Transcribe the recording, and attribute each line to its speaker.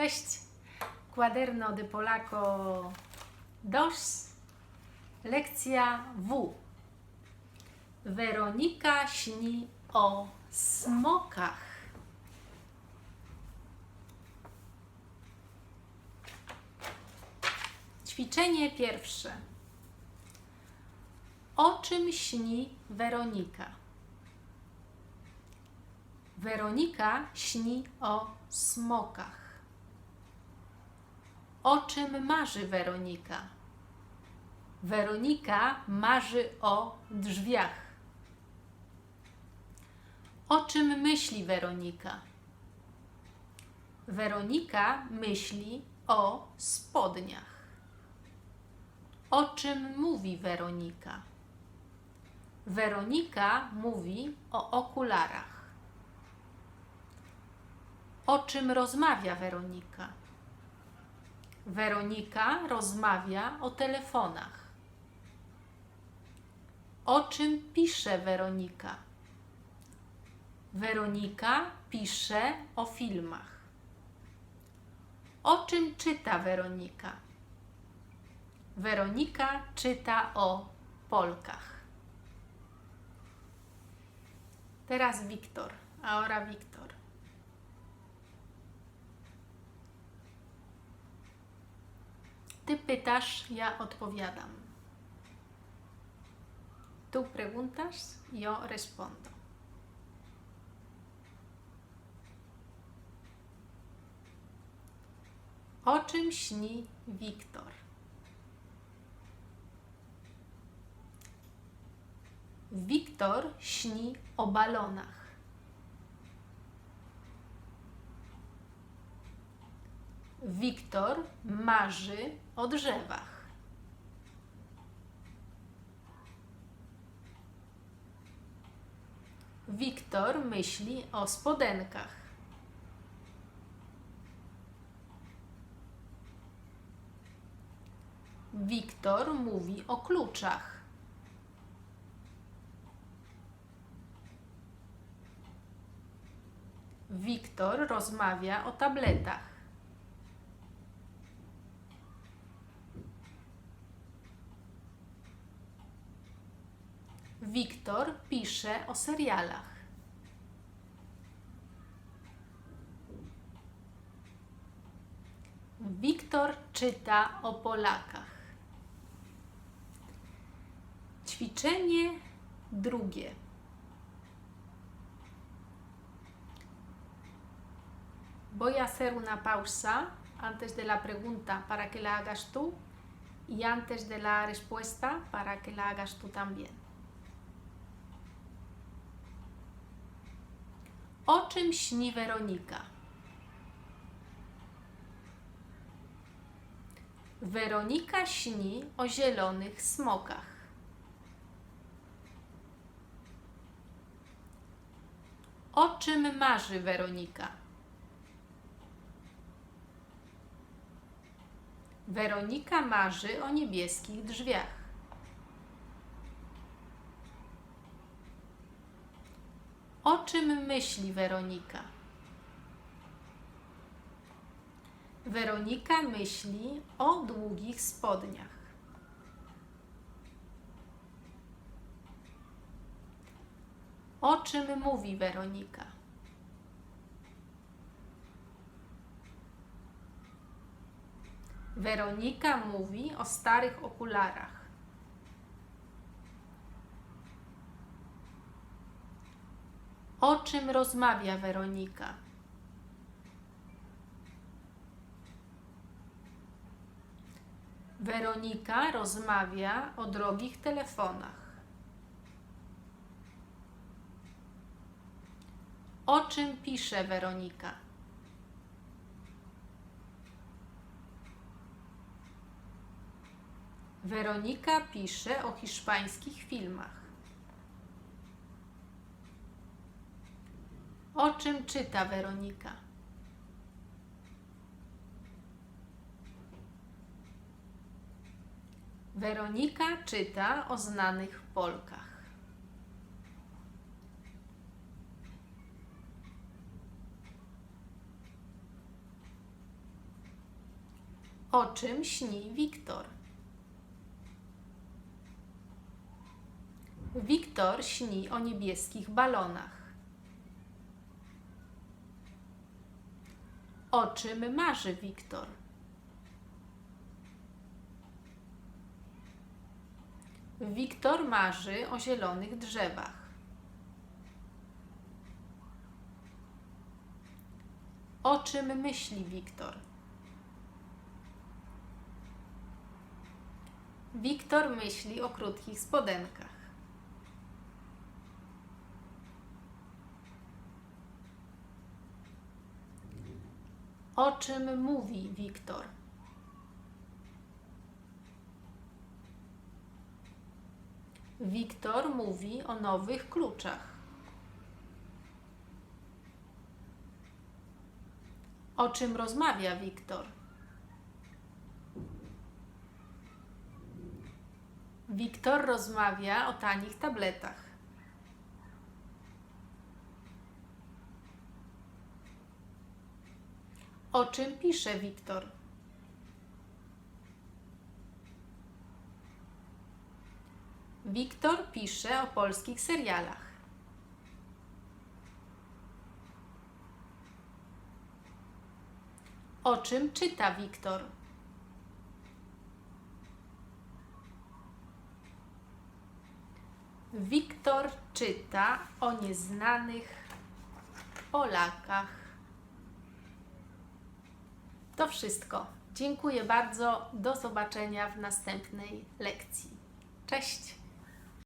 Speaker 1: Cześć! Quaderno de Polaco dos, lekcja W. Weronika śni o smokach. Ćwiczenie pierwsze. O czym śni Weronika? Weronika śni o smokach. O czym marzy Weronika? Weronika marzy o drzwiach. O czym myśli Weronika? Weronika myśli o spodniach. O czym mówi Weronika? Weronika mówi o okularach. O czym rozmawia Weronika? Weronika rozmawia o telefonach. O czym pisze Weronika? Weronika pisze o filmach. O czym czyta Weronika? Weronika czyta o Polkach. Teraz Wiktor. Ahora Wiktor. Ty pytasz, ja odpowiadam. Tú preguntas, yo respondo. O czym śni Wiktor? Wiktor śni o balonach. Wiktor marzy o drzewach. Wiktor myśli o spodenkach. Wiktor mówi o kluczach. Wiktor rozmawia o tabletach. Wiktor pisze o serialach. Wiktor czyta o Polakach. Ćwiczenie drugie. Voy a hacer una pausa antes de la pregunta para que la hagas tú y antes de la respuesta para que la hagas tú también. O czym śni Weronika? Weronika śni o zielonych smokach. O czym marzy Weronika? Weronika marzy o niebieskich drzwiach. O czym myśli Weronika? Weronika myśli o długich spodniach. O czym mówi Weronika? Weronika mówi o starych okularach. O czym rozmawia Weronika? Weronika rozmawia o drogich telefonach. O czym pisze Weronika? Weronika pisze o hiszpańskich filmach. O czym czyta Weronika? Weronika czyta o znanych Polkach. O czym śni Wiktor? Wiktor śni o niebieskich balonach. O czym marzy Wiktor? Wiktor marzy o zielonych drzewach. O czym myśli Wiktor? Wiktor myśli o krótkich spodenkach. O czym mówi Wiktor? Wiktor mówi o nowych kluczach. O czym rozmawia Wiktor? Wiktor rozmawia o tanich tabletach. O czym pisze Wiktor? Wiktor pisze o polskich serialach. O czym czyta Wiktor? Wiktor czyta o nieznanych Polakach. To wszystko. Dziękuję bardzo. Do zobaczenia w następnej lekcji. Cześć!